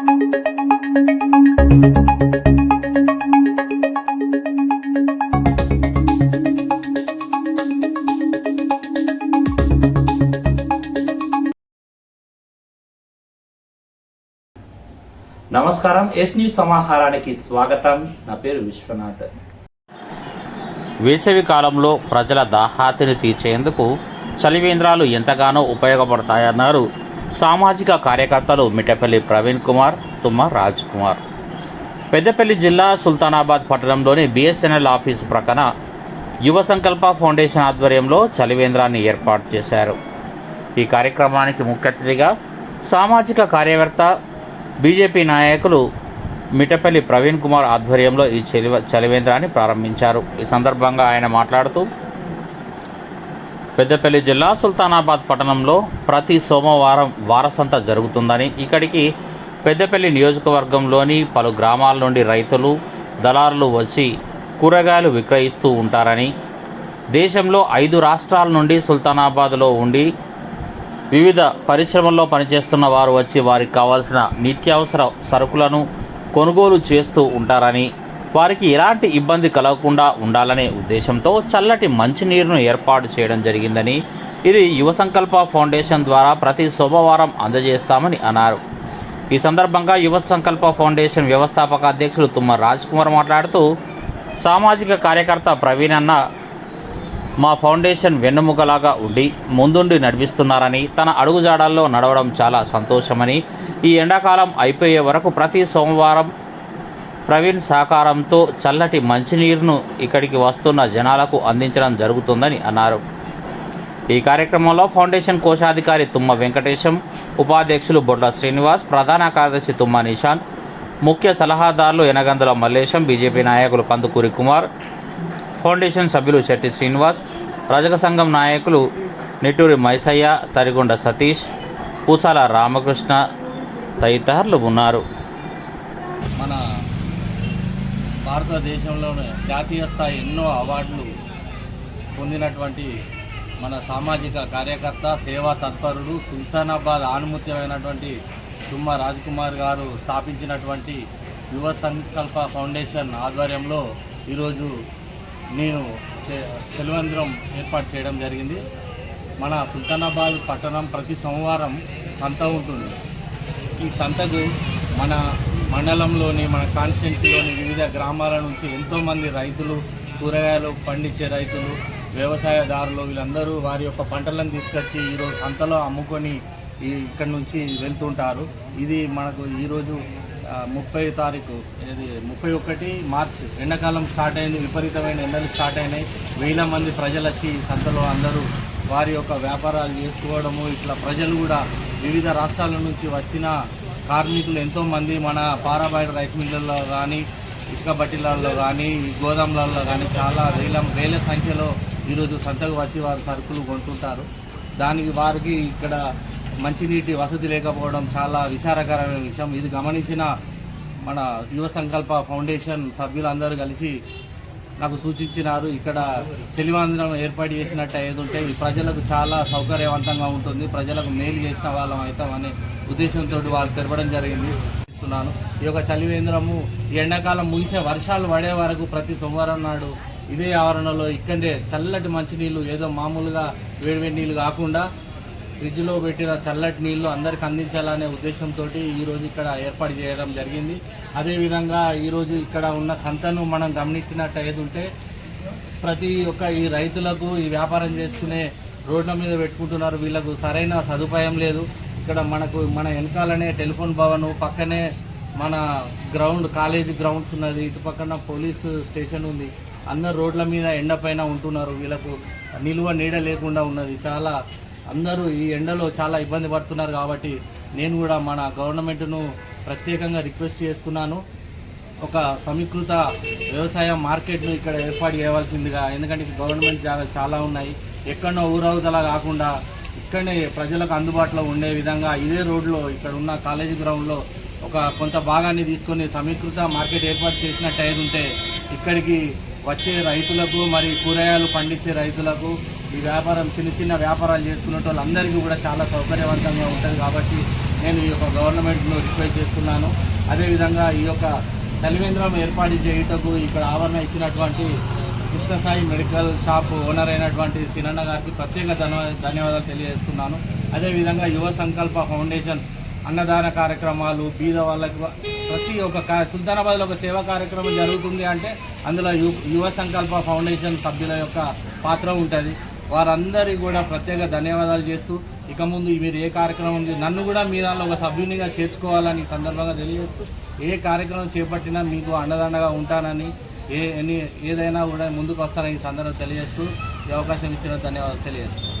నమస్కారం yes news సమాహారానికి స్వాగతం. నా పేరు విశ్వనాథ్. వేసవి కాలంలో ప్రజల దాహాతిని తీర్చేందుకు చలివేంద్రాలు ఎంతగానో ఉపయోగపడతాయన్నారు సామాజిక కార్యకర్తలు మిఠపల్లి ప్రవీణ్ కుమార్ తుమ్మ రాజ్ కుమార్. పెద్దపల్లి జిల్లా సుల్తానాబాద్ పట్టణంలోని బిఎస్ఎన్ఎల్ ఆఫీసు ప్రక్కన యువ సంకల్ప ఫౌండేషన్ ఆధ్వర్యంలో చలివేంద్రాన్ని ఏర్పాటు చేశారు. ఈ కార్యక్రమానికి ముఖ్య అతిథిగా సామాజిక కార్యకర్త బీజేపీ నాయకులు మిటపల్లి ప్రవీణ్ కుమార్ ఆధ్వర్యంలో ఈ చలి చలివేంద్రాన్ని ప్రారంభించారు. ఈ సందర్భంగా ఆయన మాట్లాడుతూ పెద్దపల్లి జిల్లా సుల్తానాబాద్ పట్టణంలో ప్రతి సోమవారం వారసంత జరుగుతుందని ఇక్కడికి పెద్దపల్లి నియోజకవర్గంలోని పలు గ్రామాల నుండి రైతులు దళారులు వచ్చి కూరగాయలు విక్రయిస్తూ ఉంటారని దేశంలో ఐదు రాష్ట్రాల నుండి సుల్తానాబాద్లో ఉండి వివిధ పరిశ్రమల్లో పనిచేస్తున్న వారు వచ్చి వారికి కావాల్సిన నిత్యావసర సరుకులను కొనుగోలు చేస్తూ ఉంటారని వారికి ఎలాంటి ఇబ్బంది కలగకుండా ఉండాలనే ఉద్దేశంతో చల్లటి మంచినీరును ఏర్పాటు చేయడం జరిగిందని ఇది యువ సంకల్ప ఫౌండేషన్ ద్వారా ప్రతి సోమవారం అందజేస్తామని అన్నారు. ఈ సందర్భంగా యువ సంకల్ప ఫౌండేషన్ వ్యవస్థాపక అధ్యక్షులు తుమ్మ రాజ్ కుమార్ మాట్లాడుతూ సామాజిక కార్యకర్త ప్రవీణ్ అన్న మా ఫౌండేషన్ వెన్నుముకలాగా ఉండి ముందుండి నడిపిస్తున్నారని తన అడుగుజాడల్లో నడవడం చాలా సంతోషమని ఈ ఎండాకాలం అయిపోయే వరకు ప్రతి సోమవారం ప్రవీణ్ సహకారంతో చల్లటి మంచినీరును ఇక్కడికి వస్తున్న జనాలకు అందించడం జరుగుతుందని అన్నారు. ఈ కార్యక్రమంలో ఫౌండేషన్ కోశాధికారి తుమ్మ వెంకటేశం ఉపాధ్యక్షులు బొడ్ల శ్రీనివాస్ ప్రధాన కార్యదర్శి తుమ్మ నిశాంత్ ముఖ్య సలహాదారులు ఎనగందుల మల్లేశం బీజేపీ నాయకులు కందుకూరి కుమార్ ఫౌండేషన్ సభ్యులు శెట్టి శ్రీనివాస్ రజక సంఘం నాయకులు నిట్టూరి మైసయ్య తరిగొండ సతీష్ పూసాల రామకృష్ణ తదితరులు ఉన్నారు మన భారతదేశంలోనే జాతీయ స్థాయి ఎన్నో అవార్డులు పొందినటువంటి మన సామాజిక కార్యకర్త సేవా తత్పరుడు సుల్తానాబాద్ ఆనుమత్యమైనటువంటి తుమ్మ రాజ్కుమార్ గారు స్థాపించినటువంటి యువ సంకల్ప ఫౌండేషన్ ఆధ్వర్యంలో ఈరోజు నేను చె- ఏర్పాటు చేయడం జరిగింది. మన సుల్తానాబాద్ పట్టణం ప్రతి సోమవారం సంత ఉంటుంది. ఈ సంతకు మన మండలంలోని మన కాన్స్టిట్యున్సీలోని వివిధ గ్రామాల నుంచి ఎంతోమంది రైతులు కూరగాయలు పండించే రైతులు వ్యవసాయదారులు వీళ్ళందరూ వారి యొక్క పంటలను తీసుకొచ్చి ఈరోజు సంతలో అమ్ముకొని ఇక్కడి నుంచి వెళ్తుంటారు. ఇది మనకు ఈరోజు ముప్పై తారీఖు ఇది ముప్పై ఒకటి మార్చ్. ఎండాకాలం స్టార్ట్ అయింది విపరీతమైన ఎండలు స్టార్ట్ అయినాయి. వేల మంది ప్రజలు వచ్చి సంతలో అందరూ వారి యొక్క వ్యాపారాలు చేసుకోవడము ఇట్లా ప్రజలు కూడా వివిధ రాష్ట్రాల నుంచి వచ్చిన కార్మికులు ఎంతోమంది మన పారాబాయిడ్ రైస్ మిల్లుల్లో కానీ ఇసుక బట్టీలలో కానీ గోదాములలో కానీ చాలా వేల వేల సంఖ్యలో ఈరోజు సంతకు వచ్చి వారు సరుకులు కొంటుంటారు. దానికి వారికి ఇక్కడ మంచినీటి వసతి లేకపోవడం చాలా విచారకరమైన విషయం. ఇది గమనించిన మన యువ సంకల్ప ఫౌండేషన్ సభ్యులందరూ కలిసి నాకు సూచించినారు. ఇక్కడ చెలివాంధ్రం ఏర్పాటు చేసినట్టు ఏదుంటే ఈ ప్రజలకు చాలా సౌకర్యవంతంగా ఉంటుంది. ప్రజలకు మేలు చేసిన వాళ్ళం అవుతామనే ఉద్దేశంతో వాళ్ళు తెరపడం జరిగింది. ఇస్తున్నాను. ఈ యొక్క చలివేంద్రము ఈ ఎండాకాలం ముగిసే వర్షాలు పడే వరకు ప్రతి సోమవారం నాడు ఇదే ఆవరణలో ఇక్కడే చల్లటి మంచినీళ్ళు ఏదో మామూలుగా వేడివేడి నీళ్ళు కాకుండా ఫ్రిడ్జ్లో పెట్టిన చల్లటి నీళ్ళు అందరికి అందించాలనే ఉద్దేశంతో ఈరోజు ఇక్కడ ఏర్పాటు చేయడం జరిగింది. అదేవిధంగా ఈరోజు ఇక్కడ ఉన్న సంతను మనం గమనించినట్టు ఏది ఉంటే ప్రతి ఒక్క ఈ రైతులకు ఈ వ్యాపారం చేసుకునే రోడ్ల మీద పెట్టుకుంటున్నారు. వీళ్ళకు సరైన సదుపాయం లేదు. ఇక్కడ మనకు మన వెనకాలనే టెలిఫోన్ భవన్ పక్కనే మన గ్రౌండ్ కాలేజీ గ్రౌండ్స్ ఉన్నది. ఇటు పక్కన పోలీస్ స్టేషన్ ఉంది. అందరు రోడ్ల మీద ఎండ పైన ఉంటున్నారు. వీళ్ళకు నిలువ నీడ లేకుండా ఉన్నది. చాలా అందరూ ఈ ఎండలో చాలా ఇబ్బంది పడుతున్నారు కాబట్టి నేను కూడా మన గవర్నమెంట్ను ప్రత్యేకంగా రిక్వెస్ట్ చేస్తున్నాను. ఒక సమీకృత వ్యవసాయ మార్కెట్ను ఇక్కడ ఏర్పాటు చేయవలసిందిగా ఎందుకంటే గవర్నమెంట్ జాగాలు చాలా ఉన్నాయి. ఎక్కడో ఊరవుదల కాకుండా ఇక్కడనే ప్రజలకు అందుబాటులో ఉండే విధంగా ఇదే రోడ్లో ఇక్కడ ఉన్న కాలేజీ గ్రౌండ్లో ఒక కొంత భాగాన్ని తీసుకొని సమీకృత మార్కెట్ ఏర్పాటు చేసిన టైర్ ఉంటే ఇక్కడికి వచ్చే రైతులకు మరి కూరగాయలు పండించే రైతులకు ఈ వ్యాపారం చిన్న చిన్న వ్యాపారాలు చేసుకునే వాళ్ళందరికీ కూడా చాలా సౌకర్యవంతంగా ఉంటుంది కాబట్టి నేను ఈ యొక్క గవర్నమెంట్ను రిక్వెస్ట్ చేస్తున్నాను. అదేవిధంగా ఈ యొక్క తలివేంద్రం ఏర్పాటు చేయుటకు ఇక్కడ ఆవరణ ఇచ్చినటువంటి కృష్ణసాయి మెడికల్ షాప్ ఓనర్ అయినటువంటి సినన్న గారికి ప్రత్యేక ధన్యవాదాలు తెలియజేస్తున్నాను. అదేవిధంగా యువ సంకల్ప ఫౌండేషన్ అన్నదాన కార్యక్రమాలు బీద వాళ్ళకు ప్రతి ఒక్క సుల్తానాబాద్లో ఒక సేవా కార్యక్రమం జరుగుతుంది అంటే అందులో యువ సంకల్ప ఫౌండేషన్ సభ్యుల యొక్క పాత్ర ఉంటుంది. వారందరికీ కూడా ప్రత్యేక ధన్యవాదాలు చేస్తూ ఇక ముందు మీరు ఏ కార్యక్రమం నన్ను కూడా మీ దానిలో ఒక సభ్యునిగా చేర్చుకోవాలని సందర్భంగా తెలియజేస్తూ ఏ కార్యక్రమం చేపట్టినా మీకు అండదండగా ఉంటానని ఏ ఏదైనా కూడా ముందుకు వస్తారని ఈ తెలియజేస్తూ ఈ అవకాశం ఇచ్చిన ధన్యవాదాలు తెలియజేస్తాను